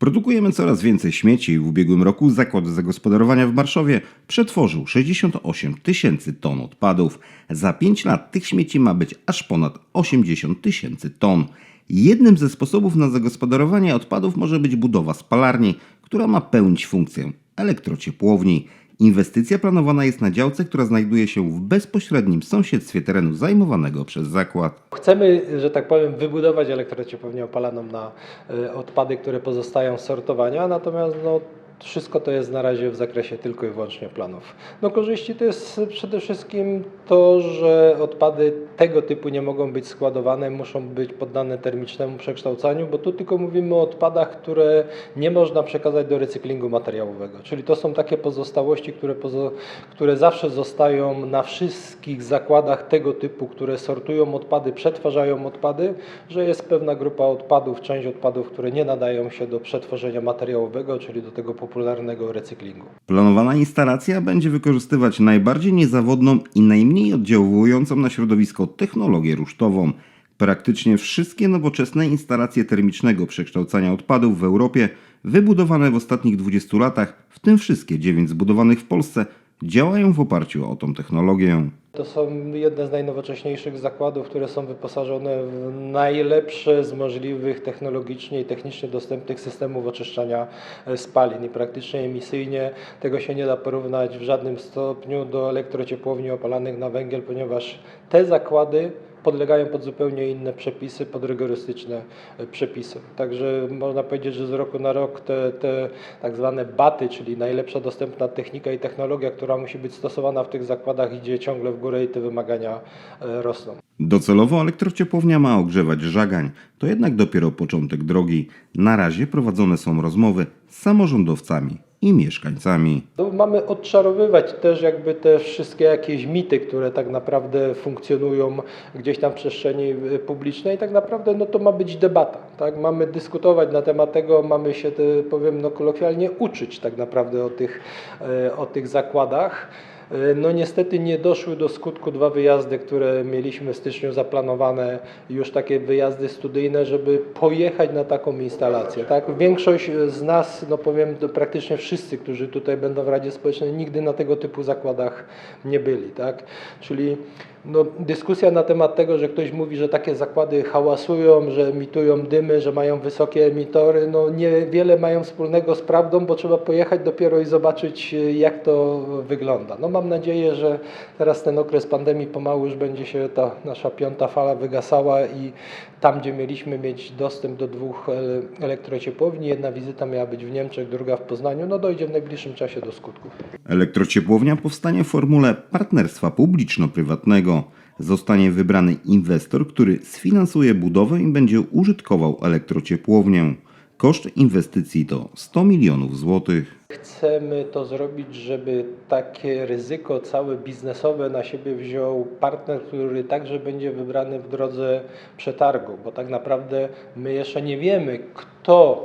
Produkujemy coraz więcej śmieci i w ubiegłym roku zakład zagospodarowania w Marszowie przetworzył 68 tysięcy ton odpadów. Za 5 lat tych śmieci ma być aż ponad 80 tysięcy ton. Jednym ze sposobów na zagospodarowanie odpadów może być budowa spalarni, która ma pełnić funkcję elektrociepłowni. Inwestycja planowana jest na działce, która znajduje się w bezpośrednim sąsiedztwie terenu zajmowanego przez zakład. Chcemy, że tak powiem, wybudować elektrociepłownię opalaną na e, odpady, które pozostają z sortowania, natomiast no, wszystko to jest na razie w zakresie tylko i wyłącznie planów. No korzyści to jest przede wszystkim to, że odpady tego typu nie mogą być składowane, muszą być poddane termicznemu przekształcaniu, bo tu tylko mówimy o odpadach, które nie można przekazać do recyklingu materiałowego. Czyli to są takie pozostałości, które, pozo- które zawsze zostają na wszystkich zakładach tego typu, które sortują odpady, przetwarzają odpady, że jest pewna grupa odpadów, część odpadów, które nie nadają się do przetworzenia materiałowego, czyli do tego popularnego recyklingu. Planowana instalacja będzie wykorzystywać najbardziej niezawodną i najmniej oddziałującą na środowisko technologię rusztową. Praktycznie wszystkie nowoczesne instalacje termicznego przekształcania odpadów w Europie, wybudowane w ostatnich 20 latach, w tym wszystkie 9 zbudowanych w Polsce, działają w oparciu o tą technologię. To są jedne z najnowocześniejszych zakładów, które są wyposażone w najlepsze z możliwych technologicznie i technicznie dostępnych systemów oczyszczania e, spalin i praktycznie emisyjnie tego się nie da porównać w żadnym stopniu do elektrociepłowni opalanych na węgiel, ponieważ te zakłady podlegają pod zupełnie inne przepisy, pod rygorystyczne e, przepisy. Także można powiedzieć, że z roku na rok te, te tak zwane baty, czyli najlepsza dostępna technika i technologia, która musi być stosowana w tych zakładach, idzie ciągle w górę i te wymagania e, rosną. Docelowo elektrociepłownia ma ogrzewać żagań, to jednak dopiero początek drogi. Na razie prowadzone są rozmowy z samorządowcami i mieszkańcami. No, mamy odczarowywać też jakby te wszystkie jakieś mity, które tak naprawdę funkcjonują gdzieś tam w przestrzeni y, publicznej. Tak naprawdę no, to ma być debata. Tak? Mamy dyskutować na temat tego, mamy się, powiem no, kolokwialnie, uczyć tak naprawdę o tych, e, o tych zakładach. E, No niestety nie doszły do skutku dwa wyjazdy, które mieliśmy w styczniu zaplanowane, już takie wyjazdy studyjne, żeby pojechać na taką instalację. Tak? Większość z nas, no powiem praktycznie wszyscy, którzy tutaj będą w Radzie Społecznej, nigdy na tego typu zakładach nie byli. Tak? Czyli no, dyskusja na temat tego, że ktoś mówi, że takie zakłady hałasują, że emitują dymy, że mają wysokie emitory, no niewiele mają wspólnego z prawdą, bo trzeba pojechać dopiero i zobaczyć, jak to wygląda. No mam nadzieję, że teraz ten okres pandemii pomału już będzie się ta nasza piąta fala wygasała i tam, gdzie mieliśmy mieć dostęp do dwóch ele- elektrociepłowni, jedna wizyta miała być w Niemczech, druga w Poznaniu, no dojdzie w najbliższym czasie do skutków. Elektrociepłownia powstanie w formule partnerstwa publiczno-prywatnego. Zostanie wybrany inwestor, który sfinansuje budowę i będzie użytkował elektrociepłownię. Koszt inwestycji to 100 milionów złotych. Chcemy to zrobić, żeby takie ryzyko całe biznesowe na siebie wziął partner, który także będzie wybrany w drodze przetargu, bo tak naprawdę my jeszcze nie wiemy, kto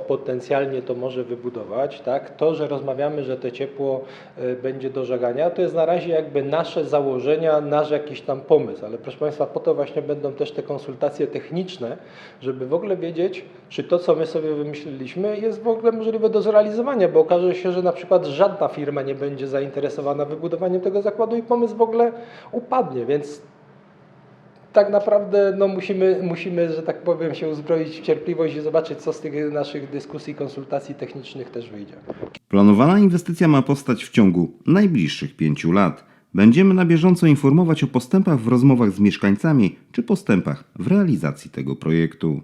potencjalnie to może wybudować. Tak? To, że rozmawiamy, że to ciepło e, będzie do żegania, to jest na razie jakby nasze założenia, nasz jakiś tam pomysł, ale proszę Państwa, po to właśnie będą też te konsultacje techniczne, żeby w ogóle wiedzieć, czy to, co my sobie wymyśliliśmy, jest w ogóle możliwe do zrealizowania, bo okaże się, że na przykład żadna firma nie będzie zainteresowana wybudowaniem tego zakładu i pomysł w ogóle upadnie, więc tak naprawdę no, musimy, musimy, że tak powiem, się uzbroić w cierpliwość i zobaczyć, co z tych naszych dyskusji, konsultacji technicznych też wyjdzie. Planowana inwestycja ma powstać w ciągu najbliższych pięciu lat. Będziemy na bieżąco informować o postępach w rozmowach z mieszkańcami czy postępach w realizacji tego projektu.